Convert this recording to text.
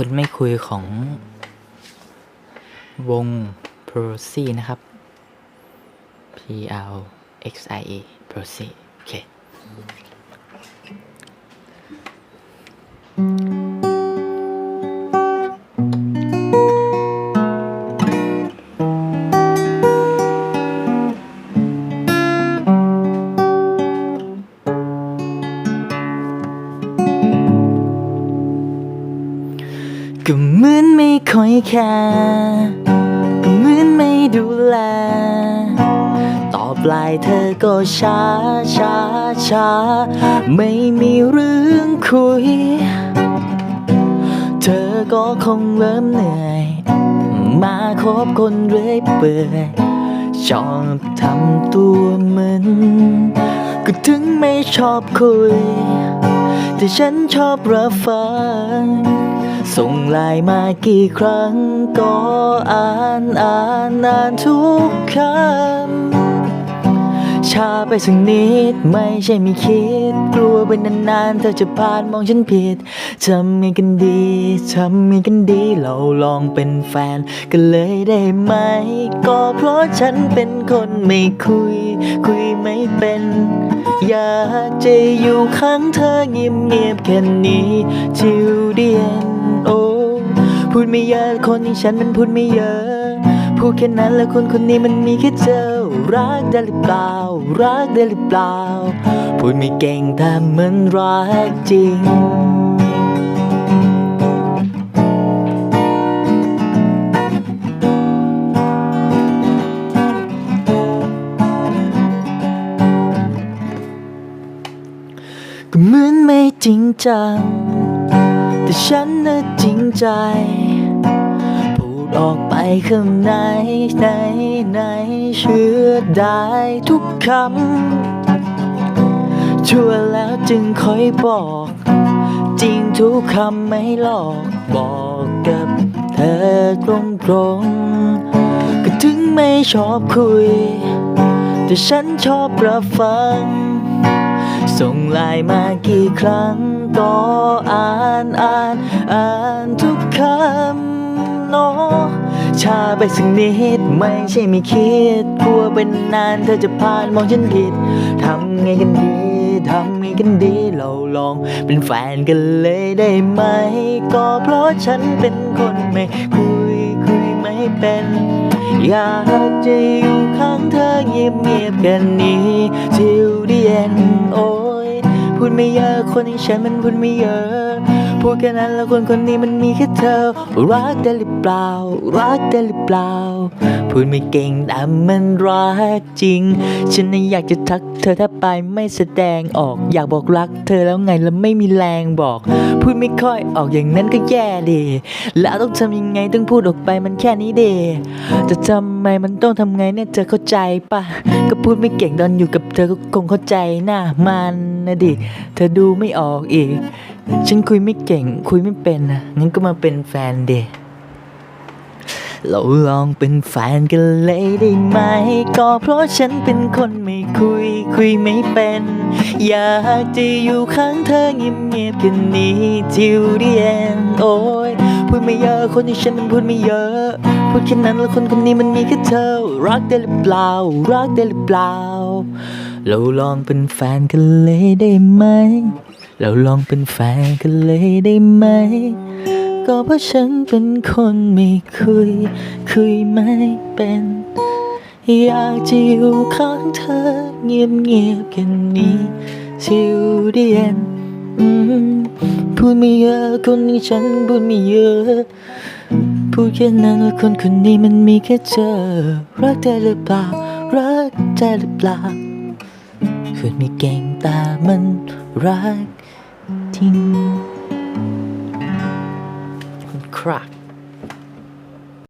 คนไม่คุยของวง p r o c นะครับ P R X I E p r o c โอเค แคร์ก็เหมือนไม่ดูแล ต่อบไลน์เธอก็ช้าช้าช้าไม่มีเรื่องคุย เธอก็คงเริ่มเหนื่อย มาคบคนเรื่อยเปื่อยชอบทำตัวเหมือนก็ถึงไม่ชอบคุย แต่ฉันชอบรับฟัง ส่งไลน์มากี่ครั้ง ก็อ่านอ่านอ่านทุกคำช้าไปสักนิดไม่ใช่ไม่คิด กลัวไปนานๆ เธอจะผ่านมองฉันผิดทำไงกันดีทำไงกันดีเราลองเป็นแฟน กันเลยได้ไหม ก็เพราะฉันเป็นคนไม่คุย คุยไม่เป็นอยากจะอยู่ข้างเธอเงียบๆแค่นี้ทิวเดียน พูดไม่เยอะคนที่ฉันมันพูดไม่เยอะ พูดแค่นั้นแล้วคนคนนี้มันมีแค่เธอรักได้หรือเปล่า รักได้หรือเปล่า พูดไม่เก่งแต่เหมือนรักจริงก็เหมือนไม่จริงจัง แต่ฉันน่ะจริงใจ ออกไปข้างในในในเชื่อได้ทุกคำชั่วแล้วจึงค่อยบอก จริงทุกคำไม่หลอกบอกกับเธอตรงตรงก็ถึงไม่ชอบคุย แต่ฉันชอบรับฟัง ส่งไลน์มากี่ครั้งก็อ่านอ่านอ่านทุกคำเนาะ ช้าไปสักนิด ไม่ใช่ไม่คิดกลัวเป็นนานเธอจะผ่านมองฉันผิดทำไงกันดีทำไงกันดีเราลองเป็นแฟนกันเลยได้ไหม ก็เพราะฉันเป็นคนไม่คุยคุยไม่เป็น อยากจะอยู่ข้างเธอเงียบเงียบกันนี้ทิวเดียนโอ้ยพูดไม่เยอะคนอย่างฉันมันพูดไม่เยอะ พูดแค่นั้นแล้วคนคนนี้มันมีแค่เธอ รักได้หรือเปล่า รักได้หรือเปล่า พูดไม่เก่งแต่มันรักจริง ฉันน่ะอยากจะทักเธอถ้าไปไม่แสดงออก อยากบอกรักเธอแล้วไงแล้วไม่มีแรงบอก พูดไม่ค่อยออกอย่างนั้นก็แย่ดิแล้วต้องทำยังไงต้องพูดออกไปมันแค่นี้เดจะทำไมมันต้องทำไงเนี่ยเธอเข้าใจปะก็พูดไม่เก่งตอนอยู่กับเธอก็คงเข้าใจนะมันนะดิเธอดูไม่ออกอีก ฉันคุยไม่เก่ง คุยไม่เป็นนะงั้นก็มาเป็นแฟนเดเราลองเป็นแฟนกันเลยได้ไหม ก็เพราะฉันเป็นคนไม่คุย คุยไม่เป็น อยากจะอยู่ข้างเธอเงียบๆกันนี้ทิวเดียนโอ้ยพูดไม่เยอะคนอย่างฉันมันพูดไม่เยอะ พูดแค่นั้นแล้วคนคนนี้มันมีแค่เธอ รักได้หรือเปล่า รักได้หรือเปล่า เราลองเป็นแฟนกันเลยได้ไหม เราลองเป็นแฟนกันเลยได้ไหม ก็เพราะฉันเป็นคนไม่คุย คุยไม่เป็น อยากจะอยู่ข้างเธอเงียบเงียบๆกันนี้ทิวเดียนพูดไม่เยอะคนนี้ฉันพูดไม่เยอะพูดแค่นั้นแล้วคนคนนี้มันมีแค่เธอ รักได้หรือเปล่า รักได้หรือเปล่าคือไม่เก่งแต่มันรัก จริงคุณครัก